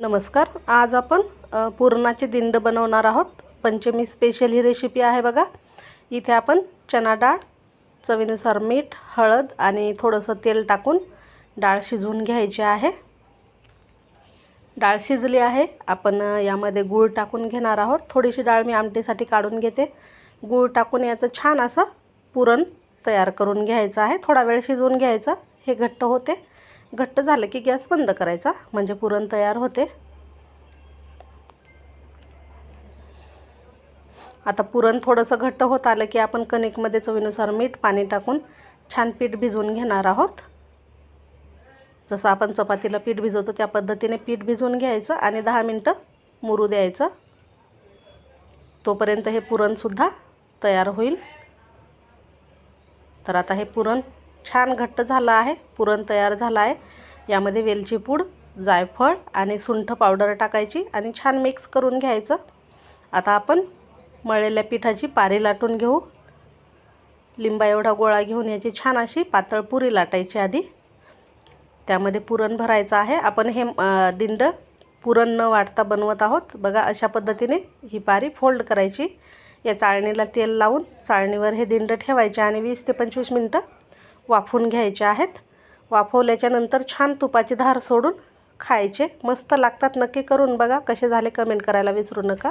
नमस्कार. आज आपण पुरणाचे दिंड बनवणार आहोत. पंचमी स्पेशल ही रेसिपी आहे बघा. इथे आपण चना डाळ चवीनुसार मीठ हळद आणि थोडंसं तेल टाकून डाळ शिजवून घ्यायची आहे. डाळ शिजली आहे. आपण यामध्ये गूळ टाकून घेणार आहोत. थोडीशी डाळ मी आमटीसाठी काढून घेते. गूळ टाकून याचं छान असं पुरण तयार करून घ्यायचं आहे. थोडा वेळ शिजवून घ्यायचं. हे घट्ट होते. घट्ट झालं की गॅस बंद करायचा म्हणजे पुरण तयार होते. आता पुरण थोडंसं घट्ट होत आलं की आपण कणिकमध्ये चवीनुसार मीठ पाणी टाकून छान पीठ भिजवून घेणार आहोत. जसं आपण चपातीला पीठ भिजवतो त्या पद्धतीने पीठ भिजवून घ्यायचं आणि दहा मिनटं मुरू द्यायचं. तोपर्यंत हे पुरणसुद्धा तयार होईल. तर आता हे पुरण छान घट्ट झालं आहे पुरण तयार झालं आहे. यामध्ये वेलची पूड जायफळ आणि सुंठ पावडर टाकायची आणि छान मिक्स करून घ्यायचं. आता आपण मळलेल्या पिठाची पारी लाटून घेऊ. लिंबा एवढा गोळा घेऊन याची छान अशी पातळ पुरी लाटायची आधी. त्यामध्ये पुरण भरायचं आहे. आपण हे दिंड पुरण न वाटता बनवत आहोत. बघा अशा पद्धतीने ही पारी फोल्ड करायची. या चाळणीला तेल लावून चाळणीवर हे दिंड ठेवायचे आणि वीस ते पंचवीस मिनटं वाफवून घ्यायचे आहेत. वाफवल्याच्यानंतर छान तुपाची धार सोडून खायचे. मस्त लागतात नक्की करून बघा. कसे झाले कमेंट करायला विसरू नका.